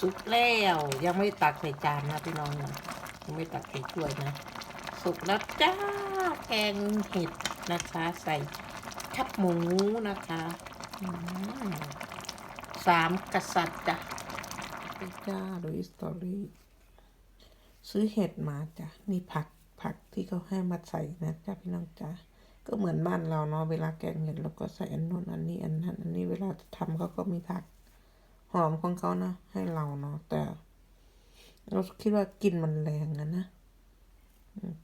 สุกแล้ว ยังไม่ตักใส่จานนะพี่น้องนะยังไม่ตักใส่ถ้วยนะ สุกแล้วจ้าแกงเห็ดนะคะ ใส่ทับหมูนะคะสามกษัตริย์จ้ะจ้าดูสตอรี่ซื้อเห็ดมาจ้ะนี่ผักผักที่เขาให้มาใส่นะจ้าพี่น้องจ้าก็เหมือนบ้านเราเนาะเวลาแกงเห็ดเราก็ใส่อันโน้นอันนี้อันนั้นอันนี้เวลาทำเขาก็มีผัก หอมของเขานะ ให้เราเนาะแต่ เราคิดว่ากลิ่นมันแรงนะนะ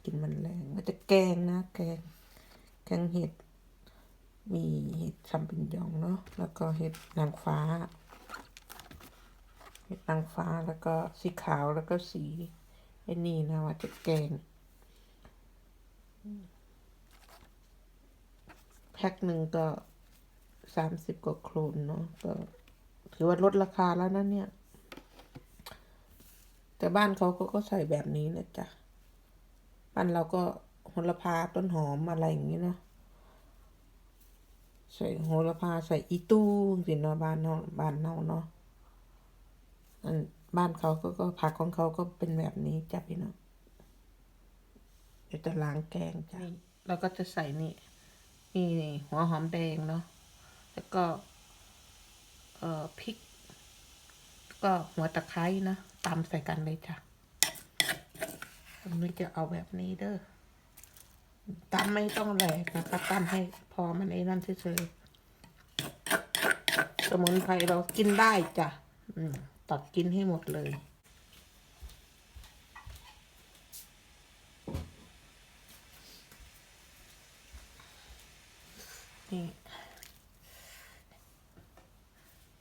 กลิ่นมันแรงมันจะแกงนะ แกง แกงเห็ด มีเห็ดชัมปิญญองเนาะแล้วก็เห็ดนางฟ้า เห็ดนางฟ้าแล้วก็สีขาวแล้วก็สีไอ้นี่นะว่าจะแกงแพ็คหนึ่งก็สามสิบกว่าโครนเนาะก็ ถือว่าลดราคาแล้วนะเนี่ย แต่บ้านเขาก็ก็ใส่แบบนี้นะจ๊ะ บ้านเราก็โหระพาต้นหอมอะไรอย่างนี้เนาะ ใส่โหระพาใส่อีตู้สิเนาะบ้านเนาะบ้านเนาเนาะอันบ้านเขาก็ก็ผักของเขาก็เป็นแบบนี้จ้ะพี่น้องเดี๋ยวจะล้างแกงจ้ะเราก็จะใส่นี่นี่หัวหอมแดงเนาะแล้วก็ อ่อพริก ก็หัวตะไคร้นะตำใส่กันเลยจ้ะอันนี้จะเอาแบบนี้เด้อตำไม่ต้องแหลกนะคะตำให้พอมันไอ้นั่นเฉยๆสมุนไพรเรากินได้จ้ะตัดกินให้หมดเลย นี่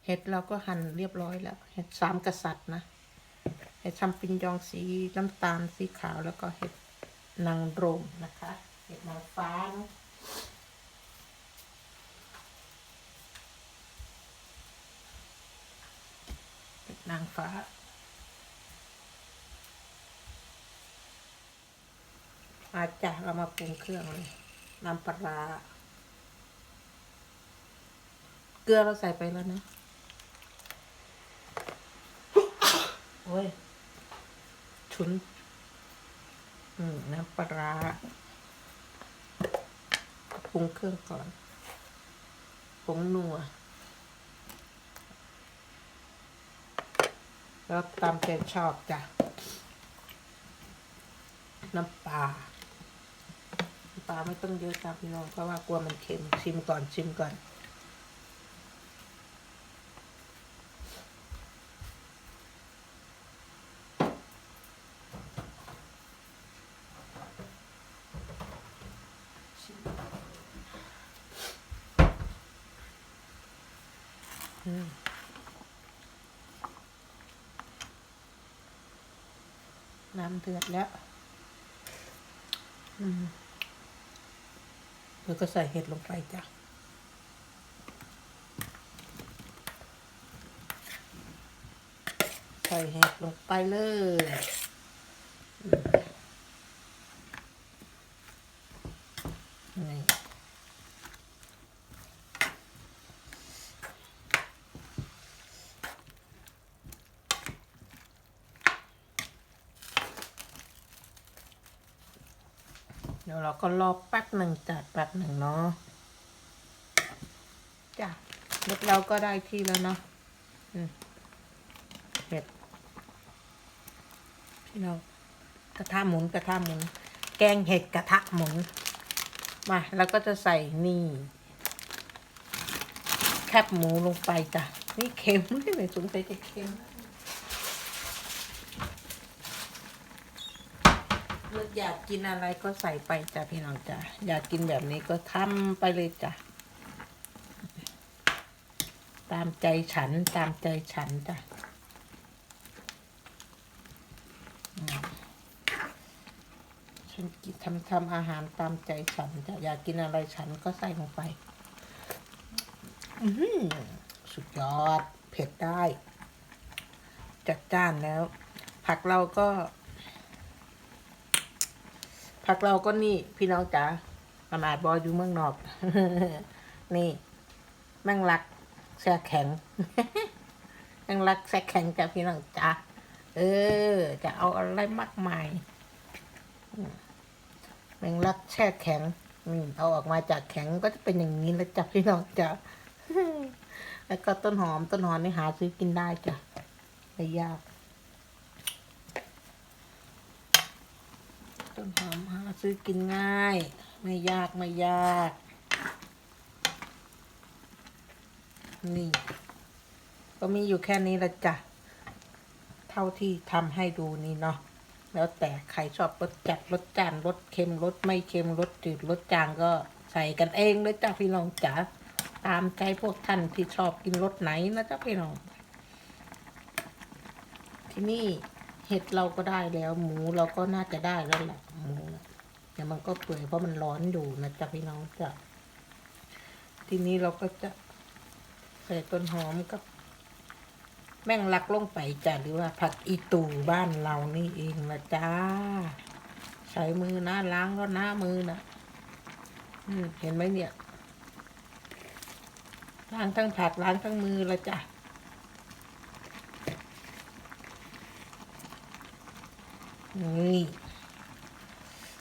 เห็ดเราก็หั่นเรียบร้อยแล้ว เห็ดสามกษัตริย์นะ เห็ดชัมปิญญองสีน้ำตาลสีขาวแล้วก็เห็ดนางรมนะคะ เห็ดนางฟ้านะเห็ดนางฟ้า อาจารย์เรามาปรุงเครื่องเลยน้ำปลาเกลือเราใส่ไปแล้วนะ โอ้ย ฉุนน้ำปลาร้าปรุงเครื่องก่อนผงนัว แล้วตามใจชอบจ้ะ น้ำปลาน้ำปลาไม่ต้องเยอะจ้ะพี่น้องเพราะว่ากลัวมันเค็มชิมก่อนชิมก่อน น้ำเดือดแล้ว อืมแล้วก็ใส่เห็ดลงไปจ้ะใส่เห็ดลงไปเลย ดี๋ยวเราก็รอแป๊บหนึ่งจัดแป๊บหนึ่งเนาะจ้ะเห็ดเราก็ได้ที่แล้วเนาะเห็ดพี่น้องกระทะหมุนกระทะหมุน แกงเห็ดกระทะหมุน มาแล้วก็จะใส่นี่ แคบหมูลงไปจ้ะ นี่เค็มไม่ไหนสงสัยจะเค็ม อยากกินอะไรก็ใส่ไปจ้ะพี่น้องจ้ะอยากกินแบบนี้ก็ทำไปเลยจ้ะตามใจฉันตามใจฉันจ้ะฉันกินทำทำอาหารตามใจฉันจ้ะอยากกินอะไรฉันก็ใส่ลงไปสุดยอด เผ็ดได้ จัดจ้านแล้ว ผักเราก็ ผักเราก็นี่พี่น้องจ๋าขนาดบอยอยู่เมืองนอก นี่แม่งรักแช่แข็งแมงลักแซกแข็งจ้ะพี่น้องจ้าเออ จะเอาอะไรมากมายอืมแมงลักแช่แข็งอืมเอาออกมาจากแข็งก็จะเป็นอย่างนี้แล้วจ้ะพี่น้องจ้ะแล้วก็ต้นหอมต้นหอมนี่หาซื้อกินได้จ้ะไม่ยาก ต้นหอมหาซื้อกินง่าย ไม่ยากไม่ยาก นี่ ก็มีอยู่แค่นี้ละจ้ะ เท่าที่ทำให้ดูนี่เนาะแล้วแต่ใครชอบรสจัดรสจานรสเค็มรสไม่เค็มรสจืดรสจางก็ใส่กันเองเลยจ้ะพี่น้องจ๋าตามใจพวกท่านที่ชอบกินรสไหนนะจ๊ะพี่น้อง ที่นี่ เห็ดเราก็ได้แล้ว หมูเราก็น่าจะได้แล้วแหละหมูน่ะแต่มันก็เปื่อยเพราะมันร้อนอยู่นะจ๊ะพี่น้องจ้ะทีนี้เราก็จะใส่ต้นหอมกับ แม่งลักลงไปจ้ะหรือว่าผักอีตูบ้านเรานี่เองนะจ้า ใช้มือนะล้างแล้วนะมือนะอเห็นไหมเนี่ยล้างทั้งผักล้างทั้งมือละจ้ะ นี่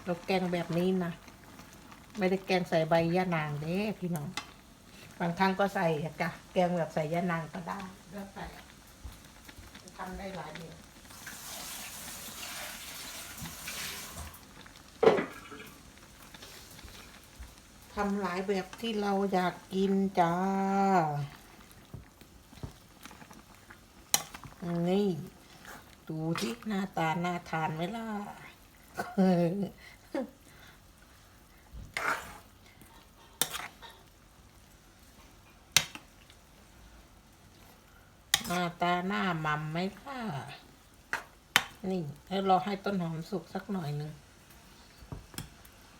เราแกงแบบนี้นะ ไม่ได้แกงใส่ใบยะนางเด้พี่น้อง บางครั้งก็ใส่จ้ะแกงแบบใส่ยะนางก็ได้ แล้วแต่ทำได้หลายแบบทำหลายแบบที่เราอยากกินจ้า นี่ ดูที่หน้าตาน่าทานไหมล่ะหน้าตาหน้าม่ำไหมล่ะ นี่แล้วรอให้ต้นหอมสุกสักหน่อยหนึ่ง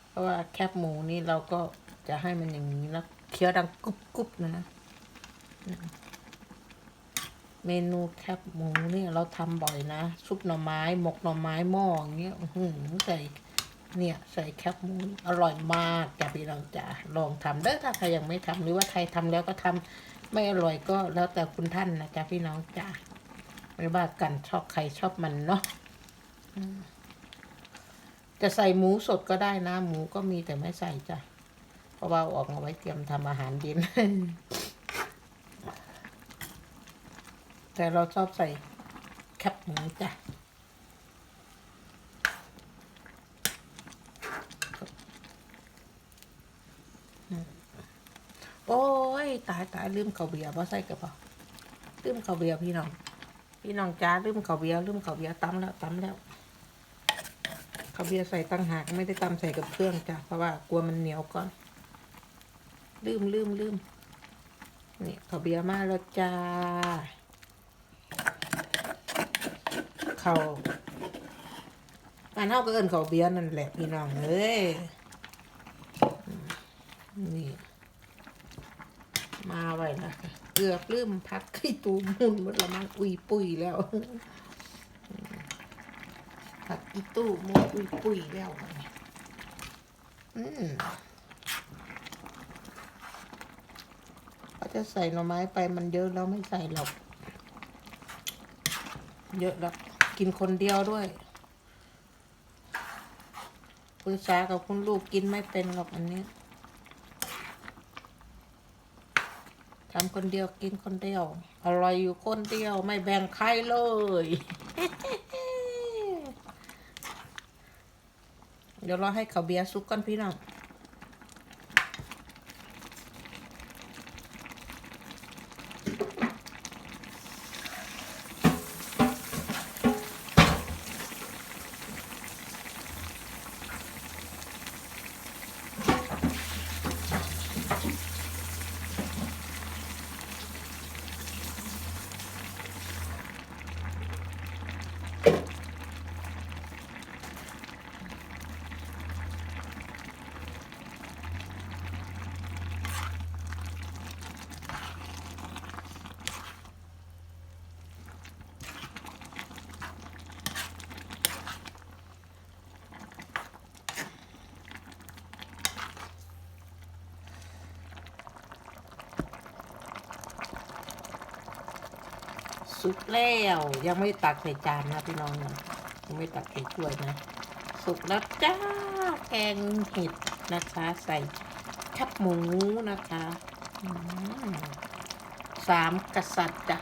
เพราะว่าแคบหมูนี่เราก็จะให้มันอย่างนี้แล้วเคี้ยวดังกรุบกรุบนะ เมนูแคบหมูเนี่ยเราทำบ่อยนะ ซุปหน่อไม้หมกหน่อไม้หม้ออย่างเงี้ยหือใส่เนี่ยใส่แคบหมูอร่อยมากจ้ะพี่น้องจ๋าลองทำเด้อถ้าใครยังไม่ทำหรือว่าใครทำแล้วก็ทำไม่อร่อยก็แล้วแต่คุณท่านนะจ๊ะพี่น้องจ๋าไม่ว่ากันชอบใครชอบมันเนาะจะใส่หมูสดก็ได้นะ หมูก็มีแต่ไม่ใส่จ้ะเพราะว่าอออกมาไว้เตรียมทำอาหารเย็น แต่เราชอบใส่แคบหมูจ้ะโอ้ย ตายตายลืมข้าวเบียร์ว่าใส่กระเป๋าลืมข้าวเบียร์พี่น้อง พี่น้องจ้าลืมข้าวเบียร์ลืมข้าวเบียร์ตำแล้วตำแล้วข้าวเบียร์ใส่ตั้งหากไม่ได้ตำใส่กับเครื่องจ้ะเพราะว่ากลัวมันเหนียวก่อน ลืมลืมลืมนี่ข้าวเบียร์มาแล้วจ้า เขาบ้านเฮาก็เอินเขาเบี้ยนั่นแหละพี่น้องเอ้ยนี่ มาไว้ละเกือบลืมพักขี้ตูมุนหมดละมั้งอุยปุยแล้วผักอีตู้มุนอุยปุยแล้วอืมเขาจะใส่หน่อไม้ไปมันเยอะแล้วไม่ใส่หรอก เยอะแล้ว กินคนเดียวด้วยปรึกษากับคุณลูกกินไม่เป็นหรอกอันนี้ทำคนเดียวกินคนเดียว อร่อยอยู่คนเดียวไม่แบ่งใครเลย เดี๋ยวเราให้เขาเบียร์ซุกก่อนพี่น้อง สุกแล้ว ยังไม่ตักใส่จานนะพี่น้องนะยังไม่ตักใส่ถ้วยนะ สุกแล้วจ้าแกงเห็ดนะคะใส่ชับหมูนะคะสามกษัตริย์จ้ะ